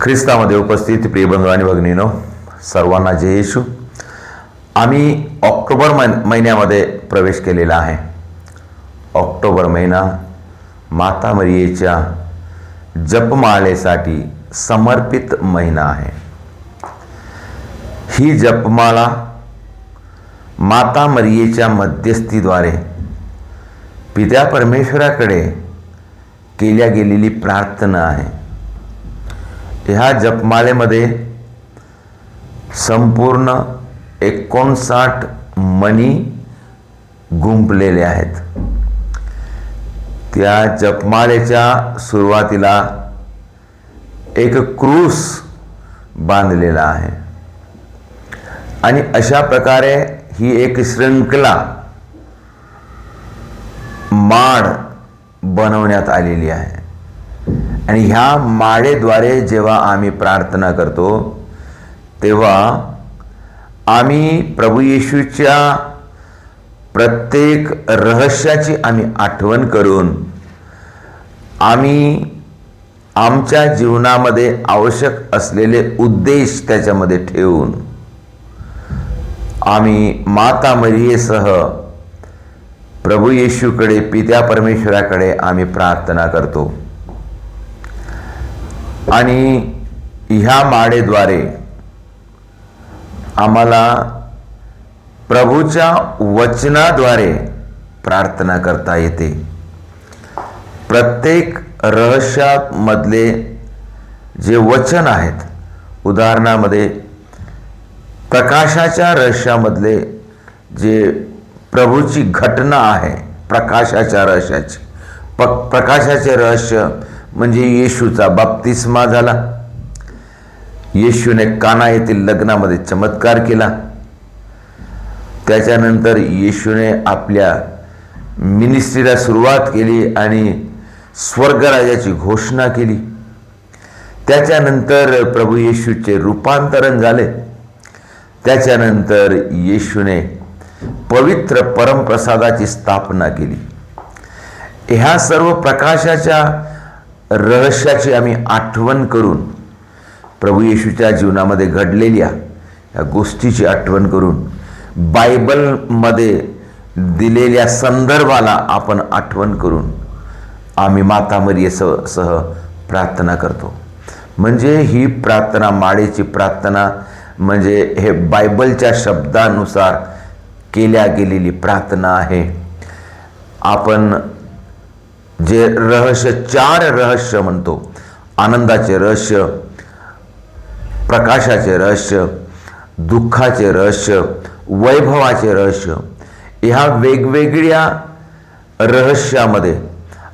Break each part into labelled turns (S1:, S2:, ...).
S1: ख्रिस्तामध्ये उपस्थित प्रियबंधू आणि भगिनीनो सर्वांना जय येशू. आम्ही ऑक्टोबर महिन महिन्यामध्ये प्रवेश केलेला आहे. ऑक्टोबर महिना माता मरियेच्या जपमाळेसाठी समर्पित महिना आहे. ही जपमाळा माता मरियेच्या मध्यस्थीद्वारे पित्या परमेश्वराकडे केल्या गेलेली प्रार्थना आहे. ह्या जपमालेमध्ये संपूर्ण एकोणसाठ मणी गुंपलेले आहेत. त्या जपमालेच्या सुरुवातीला एक क्रूस बांधलेला आहे. आणि अशा प्रकारे ही एक श्रृंखला माड बनवण्यात आलेली आहे. आणि ह्या माळेद्वारे जेव्हा आम्ही प्रार्थना करतो तेव्हा आम्ही प्रभू येशूच्या प्रत्येक रहस्याची आम्ही आठवण करून आम्ही आमच्या जीवनामध्ये आवश्यक असलेले उद्देश त्याच्यामध्ये ठेवून आम्ही माता मरियेसह प्रभू येशूकडे पित्या परमेश्वराकडे आम्ही प्रार्थना करतो. आणि ह्या माळेद्वारे आम्हाला प्रभूच्या वचनाद्वारे प्रार्थना करता येते. प्रत्येक रहस्यामधले जे वचन आहेत उदाहरणामध्ये प्रकाशाच्या रहस्यामधले जे प्रभूची घटना आहे प्रकाशाच्या रहस्याची प प्रकाशाचे रहस्य म्हणजे येशूचा बाप्तिस्मा झाला. येशूने काना येथील लग्नामध्ये चमत्कार केला. त्याच्यानंतर येशूने आपल्या मिनिस्ट्रीला सुरुवात केली आणि स्वर्गराजाची घोषणा केली. त्याच्यानंतर प्रभू येशूचे रूपांतरण झाले. त्याच्यानंतर येशूने पवित्र परमप्रसादाची स्थापना केली. ह्या सर्व प्रकाशाच्या रहस्याची आम्ही आठवण करून प्रभू येशूच्या जीवनामध्ये घडलेल्या या गोष्टीची आठवण करून बायबलमध्ये दिलेल्या संदर्भाला आपण आठवण करून आम्ही माता स सह प्रार्थना करतो. म्हणजे ही प्रार्थना माळेची प्रार्थना म्हणजे हे बायबलच्या शब्दानुसार केल्या गेलेली प्रार्थना आहे. आपण जे रहस्य चार रहस्य म्हणतो. आनंदाचे रहस्य प्रकाशाचे रहस्य दुःखाचे रहस्य वैभवाचे रहस्य ह्या वेगवेगळ्या रहस्यामध्ये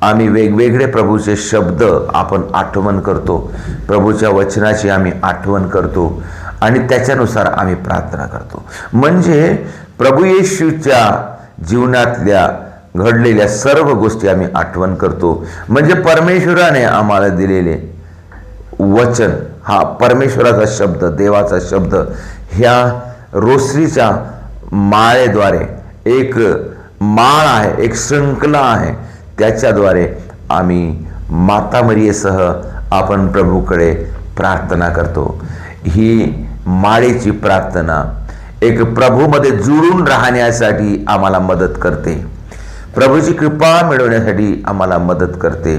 S1: आम्ही वेगवेगळे प्रभूचे शब्द आपण आठवण करतो. प्रभूच्या वचनाची आम्ही आठवण करतो आणि त्याच्यानुसार आम्ही प्रार्थना करतो. म्हणजे प्रभू येशूच्या जीवनातल्या घडलेल्या सर्व गोष्टी आम्ही आठवण करतो. म्हणजे परमेश्वराने आम्हाला दिलेले वचन हा परमेश्वराचा शब्द देवाचा शब्द ह्या रोसरीच्या माळेद्वारे एक माळ आहे एक श्रृंखला आहे. त्याच्याद्वारे आम्ही मातामरियेसह आपण प्रभूकडे प्रार्थना करतो. ही माळेची प्रार्थना एक प्रभूमध्ये जुळून राहण्यासाठी आम्हाला मदत करते. प्रभूची कृपा मिळवण्यासाठी आम्हाला मदत करते.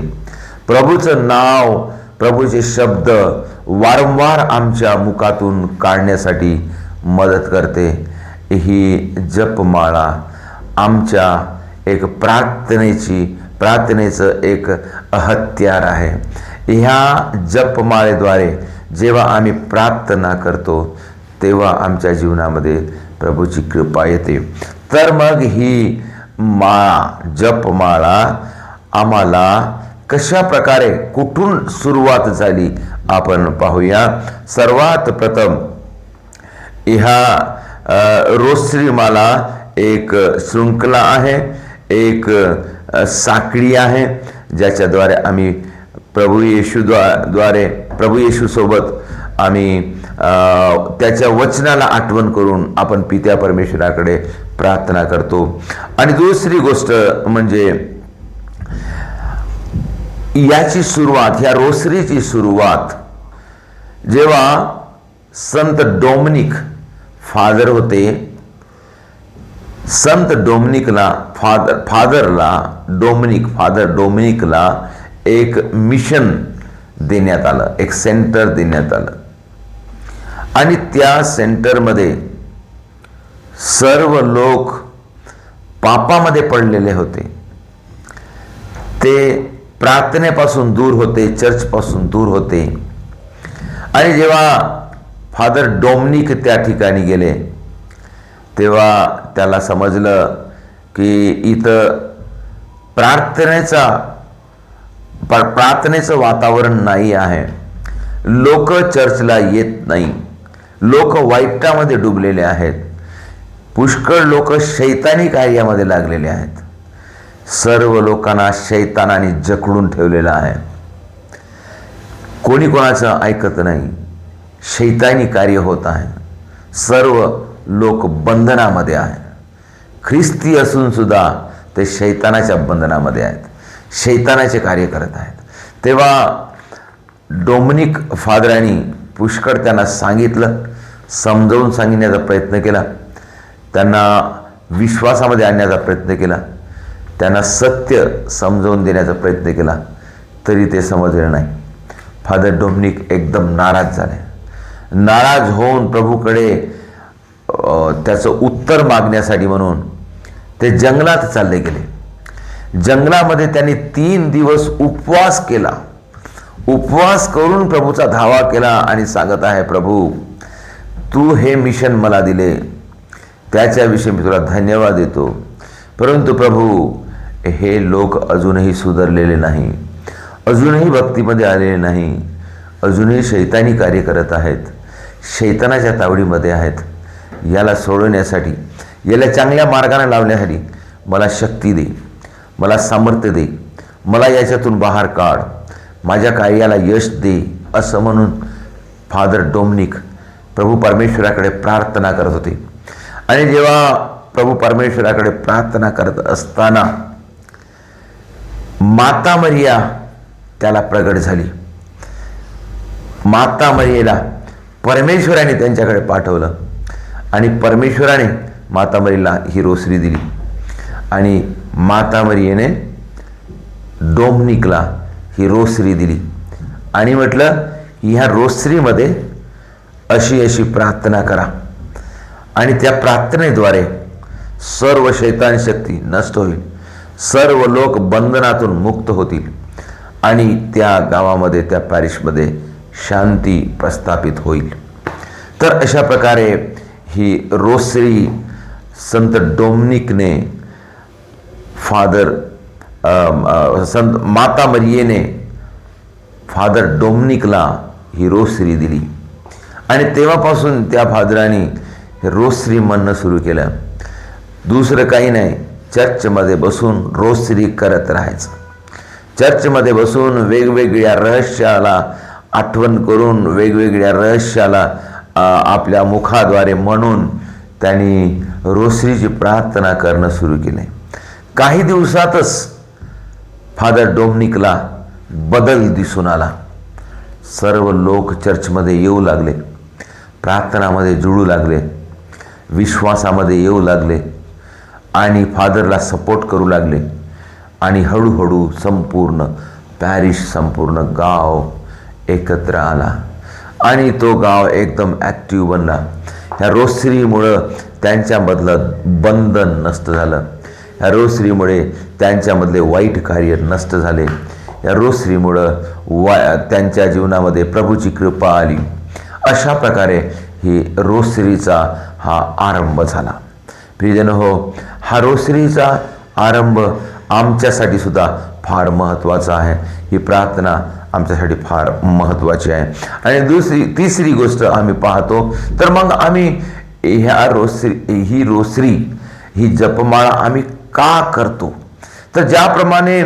S1: प्रभूचं नाव प्रभूचे शब्द वारंवार आमच्या मुखातून काढण्यासाठी मदत करते. ही जपमाळा आमच्या एक प्रार्थनेची प्रार्थनेचं एक हत्यार आहे. ह्या जपमाळेद्वारे जेव्हा आम्ही प्रार्थना करतो तेव्हा आमच्या जीवनामध्ये प्रभूची कृपा येते. तर मग ही माळा जपमाळा आम्हाला कशा प्रकारे कुठून सुरुवात झाली आपण पाहूया. सर्वात प्रथम ह्या रोसरीमाला एक शृंखला आहे एक साखळी आहे ज्याच्याद्वारे आम्ही प्रभू येशू द्वारे प्रभू येशूसोबत आम्ही त्याच्या वचनाला आठवण करून आपण पित्या परमेश्वराकडे प्रार्थना करतो. आणि दुसरी गोष्ट म्हणजे याची सुरुवात ह्या रोसरीची सुरुवात जेव्हा संत डोमनिक फादर होते संत डोमनिकला फादर फादरला डोमनिक फादर डोमिनिकला एक मिशन देण्यात आलं एक सेंटर देण्यात आलं. आणि त्या सेंटरमध्ये सर्व लोक पापामध्ये पडलेले होते. ते प्रार्थनेपासून दूर होते चर्चपासून दूर होते. आणि जेव्हा फादर डोमनिक त्या ठिकाणी गेले तेव्हा त्याला समजलं की इथं प्रार्थनेचा प्रार्थनेचं वातावरण नाही आहे. लोक चर्चला येत नाही. लोक वाईटामध्ये डुबलेले आहेत. पुष्कळ लोक शैतानी कार्यामध्ये लागलेले आहेत. सर्व लोकांना शैतानाने जखडून ठेवलेलं आहे. कोणी कोणाचं ऐकत नाही. शैतानी कार्य होत आहे. सर्व लोक बंधनामध्ये आहे ख्रिस्ती असून सुद्धा ते शैतानाच्या बंधनामध्ये आहेत. शैतानाचे कार्य करत आहेत. तेव्हा डोमनिक फादरांनी पुष्कळ त्यांना सांगितलं समजावून सांगण्याचा प्रयत्न केला. त्यांना विश्वासामध्ये आणण्याचा प्रयत्न केला. त्यांना सत्य समजावून देण्याचा प्रयत्न केला. तरी ते समजले नाही. फादर डोमनिक एकदम नाराज झाले. नाराज होऊन प्रभूकडे त्याचं उत्तर मागण्यासाठी म्हणून ते जंगलात चालले गेले. जंगलामध्ये त्यांनी तीन दिवस उपवास केला. उपवास करून प्रभूचा धावा केला आणि सांगत आहे प्रभू तू हे मिशन मला दिले. त्याच्याविषयी मी तुला धन्यवाद देतो. परंतु प्रभू हे लोक अजूनही सुधारलेले नाही. अजूनही भक्तीमध्ये आलेले नाही. अजूनही शैतानी कार्य करत आहेत. शैतानाच्या तावडीमध्ये आहेत. याला सोडवण्यासाठी याला चांगल्या मार्गाने लावण्यासाठी मला शक्ती दे. मला सामर्थ्य दे. मला याच्यातून बाहेर काढ. माझ्या कार्याला यश दे असं म्हणून फादर डोमनिक प्रभू परमेश्वराकडे प्रार्थना करत होते. आणि जेव्हा प्रभू परमेश्वराकडे प्रार्थना करत असताना माता मरिया त्याला प्रगट झाली. माता मरियेला परमेश्वराने त्यांच्याकडे पाठवलं आणि परमेश्वराने माता मरीला ही रोसरी दिली. आणि माता मरियेने डोमनिकला ही रोसरी दिली. आणि म्हटलं ह्या रोसरीमध्ये अशी अशी प्रार्थना करा. आणि त्या प्रार्थनेद्वारे सर्व शैतान शक्ती नष्ट होईल. सर्व लोक बंधनातून मुक्त होतील. आणि त्या गावामध्ये त्या पॅरिसमध्ये शांती प्रस्थापित होईल. तर अशा प्रकारे ही रोसरी संत डोमनिकने फादर संत माता मरियेने फादर डोमनिकला ही रोसरी दिली. आणि तेव्हापासून त्या फादरांनी रोज श्री म्हणणं सुरू केलं. दुसरं काही नाही चर्चमध्ये बसून रोज श्री करत राहायचं. चर्चमध्ये बसून वेगवेगळ्या रहस्याला आठवण करून वेगवेगळ्या रहस्याला आपल्या मुखाद्वारे म्हणून त्यांनी रोसरीची प्रार्थना करणं सुरू केले. काही दिवसातच फादर डोमनिकला बदल दिसून आला. सर्व लोक चर्चमध्ये येऊ लागले. प्रार्थनामध्ये जुळू लागले विश्वासामध्ये येऊ लागले आणि फादरला सपोर्ट करू लागले आणि हळूहळू संपूर्ण पॅरिस संपूर्ण गाव एकत्र आला आणि तो गाव एकदम ॲक्टिव्ह बनला. ह्या रोसरीमुळं त्यांच्यामधलं बंधन नष्ट झालं. ह्या रोसरीमुळे त्यांच्यामधले वाईट कार्य नष्ट झाले. या रोसरीमुळं वा त्यांच्या जीवनामध्ये प्रभूची कृपा आली. अशा प्रकारे ही रोसरीचा हा आरंभ झाला. प्रियजन हो हा रोसरीचा आरंभ आमच्यासाठी सुद्धा फार महत्त्वाचा आहे. ही प्रार्थना आमच्यासाठी फार महत्त्वाची आहे. आणि दुसरी तिसरी गोष्ट आम्ही पाहतो तर मग आम्ही ह्या रोसरी ही रोसरी ही जपमाळा आम्ही का करतो? तर ज्याप्रमाणे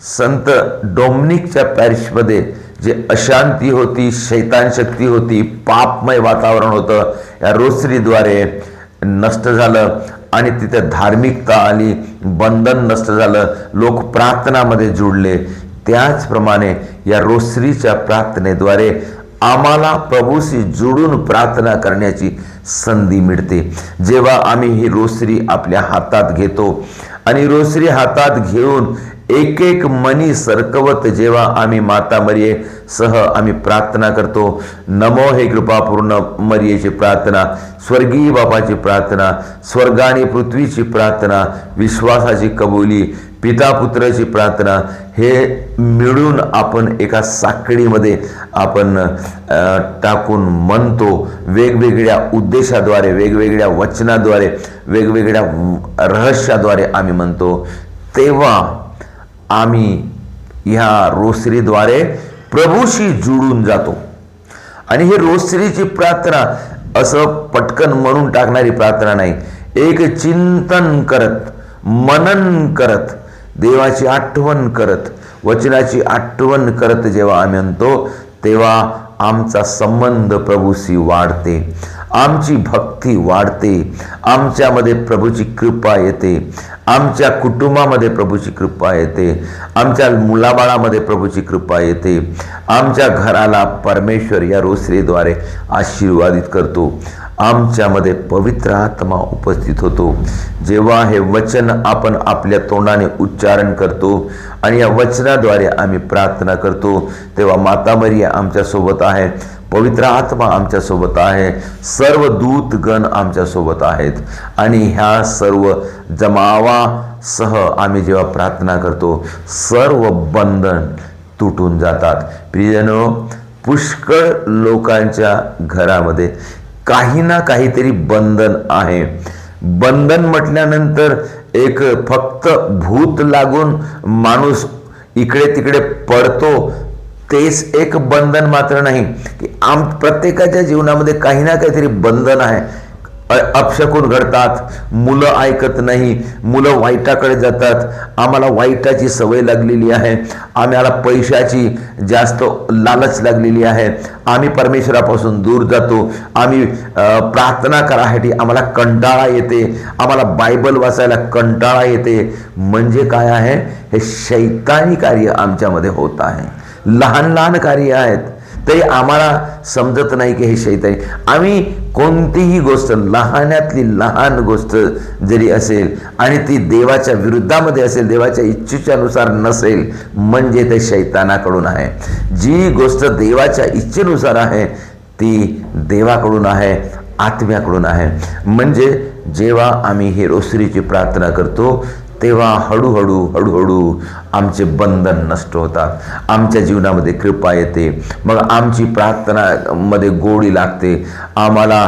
S1: संत डोमनिकच्या पॅरिसमध्ये जे अशांती होती शैतान शक्ती होती पापमय वातावरण होतं या रोसरीद्वारे नष्ट झालं आणि तिथे धार्मिकता आली बंधन नष्ट झालं लोक प्रार्थनामध्ये जुडले त्याचप्रमाणे या रोसरीच्या प्रार्थनेद्वारे आम्हाला प्रभूशी जुडून प्रार्थना करण्याची संधी मिळते. जेव्हा आम्ही ही रोसरी आपल्या हातात घेतो आणि रोसरी हातात घेऊन एक एक मनी सरकवत जेव्हा आम्ही माता मरिये सह आम्ही प्रार्थना करतो. नमो हे कृपापूर्ण मरियेची प्रार्थना स्वर्गीय बापाची प्रार्थना स्वर्ग आणि पृथ्वीची प्रार्थना विश्वासाची कबुली पिता पुत्राची प्रार्थना हे मिळून आपण एका साखळीमध्ये आपण टाकून म्हणतो. वेगवेगळ्या उद्देशाद्वारे वेगवेगळ्या वचनाद्वारे वेगवेगळ्या रहस्याद्वारे आम्ही म्हणतो. तेव्हा आम्ही ह्या रोसरीद्वारे प्रभूशी जुळून जातो. आणि ही रोसरीची प्रार्थना असं पटकन म्हणून टाकणारी प्रार्थना नाही. एक चिंतन करत मनन करत देवाची आठवण करत वचनाची आठवण करत जेव्हा आम्ही म्हणतो तेव्हा आमचा संबंध प्रभूशी वाढते. आमची भक्ती वाढते. आमच्यामध्ये प्रभूची कृपा येते. आमच्या कुटुंबामध्ये प्रभूची कृपा येते. आमच्या मुलाबाळामध्ये प्रभूची कृपा येते. आमच्या घराला परमेश्वर या रोसरीद्वारे आशीर्वादित करतो. आमच्यामध्ये पवित्र आत्मा उपस्थित होतो. जेव्हा हे वचन आपण आपल्या तोंडाने उच्चारण करतो आणि या वचनाद्वारे आम्ही प्रार्थना करतो तेव्हा माता मरिया आमच्यासोबत आहे. पवित्र आत्मा आमच्यासोबत आहे. सर्व दूतगण आमच्यासोबत आहेत. आणि ह्या सर्व जमावासह आम्ही जेव्हा प्रार्थना करतो सर्व बंधन तुटून जातात. प्रियजनो पुष्कळ लोकांच्या घरामध्ये काही ना काहीतरी बंधन आहे. बंधन म्हटल्यानंतर एक फक्त भूत लागून माणूस इकडे तिकडे पडतो तेच एक बंधन मात्र नाही. की आम प्रत्येकाच्या जीवनामध्ये काही ना काहीतरी बंधन आहे. अपशकून घडतात. मुलं ऐकत नाही. मुलं वाईटाकडे जातात. आम्हाला वाईटाची सवय लागलेली आहे. आम्हाला पैशाची जास्त लालच लागलेली आहे. आम्ही परमेश्वरापासून दूर जातो. आम्ही प्रार्थना करायसाठी आम्हाला कंटाळा येते. आम्हाला बायबल वाचायला कंटाळा येते. म्हणजे काय आहे? हे शैतानी कार्य आमच्यामध्ये होत आहे. लहान लहान कार्य आहेत. ते आम्हाला समजत नाही की हे शैतानी आम्ही कोणतीही गोष्ट लहानातली लहान गोष्ट जरी असेल आणि ती देवाच्या विरुद्धामध्ये असेल देवाच्या इच्छेच्यानुसार नसेल म्हणजे ते शैतानाकडून आहे. जी गोष्ट देवाच्या इच्छेनुसार आहे ती देवाकडून आहे आत्म्याकडून आहे. म्हणजे जेव्हा आम्ही हे रोसरीची प्रार्थना करतो तेव्हा हळूहळू हळूहळू आमचे बंधन नष्ट होतात. आमच्या जीवनामध्ये कृपा येते. मग आमची प्रार्थनामध्ये गोडी लागते. आम्हाला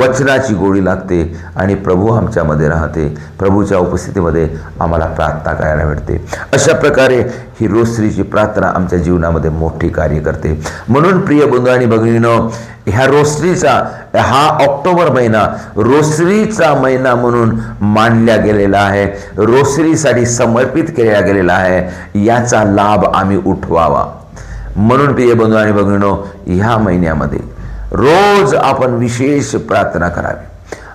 S1: वचनाची गोडी लागते आणि प्रभू आमच्यामध्ये राहते. प्रभूच्या उपस्थितीमध्ये आम्हाला प्रार्थना करायला भेटते. अशा प्रकारे ही रोसरीची प्रार्थना आमच्या जीवनामध्ये मोठी कार्य करते. म्हणून प्रिय बंधू आणि भगिनीनं ह्या रोसरीचा हा ऑक्टोबर महिना रोसरीचा महिना म्हणून मानला गेलेला आहे. रोसरीसाठी समर्पित केला गेलेला आहे याचा लाभ आम्ही उठवावा. म्हणून प्रिय बंधू आणि भगिनीनो ह्या महिन्यामध्ये रोज आपण विशेष प्रार्थना करावी.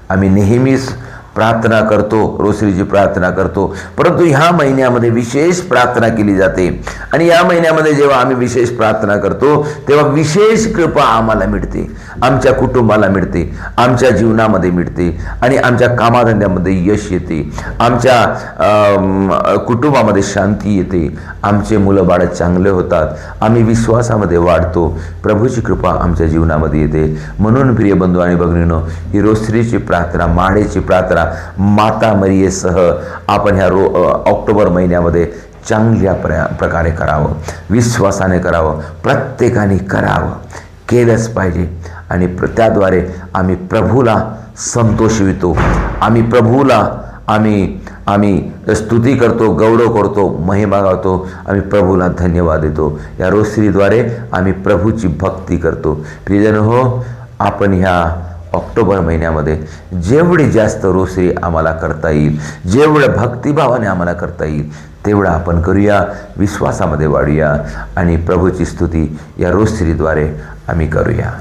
S1: आम्ही नेहमीच प्रार्थना करतो रोसरीची प्रार्थना करतो. परंतु ह्या महिन्यामध्ये विशेष प्रार्थना केली जाते. आणि या महिन्यामध्ये जेव्हा आम्ही विशेष प्रार्थना करतो तेव्हा विशेष कृपा आम्हाला मिळते. आमच्या कुटुंबाला मिळते आमच्या जीवनामध्ये मिळते आणि आमच्या कामाधंद्यामध्ये यश येते. आमच्या कुटुंबामध्ये शांती येते. आमचे मुलं बाळं चांगले होतात. आम्ही विश्वासामध्ये वाढतो. प्रभूची कृपा आमच्या जीवनामध्ये येते. म्हणून प्रिय बंधू आणि भगिनीनो ही रोसरीची प्रार्थना माडेची प्रार्थना माता मरियेसह आपण ह्या रो ऑक्टोबर महिन्यामध्ये चांगल्या प्र प्रकारे करावं. विश्वासाने करावं. प्रत्येकाने करावं. केलंच पाहिजे. आणि प्र त्याद्वारे आम्ही प्रभूला संतोषवितो आम्ही प्रभूला आम्ही आम्ही स्तुती करतो गौरव करतो महिमा गावतो. आम्ही प्रभूला धन्यवाद देतो. या रोश्रीद्वारे आम्ही प्रभूची भक्ती करतो. प्रियजन हो आपण ह्या ऑक्टोबर महिन्यामध्ये जेवढी जास्त रोसरी आम्हाला करता येईल जेवढं भक्तिभावाने आम्हाला करता येईल तेवढं आपण करूया विश्वासामध्ये वाढूया आणि प्रभूची स्तुती या रोसरीद्वारे आम्ही करूया.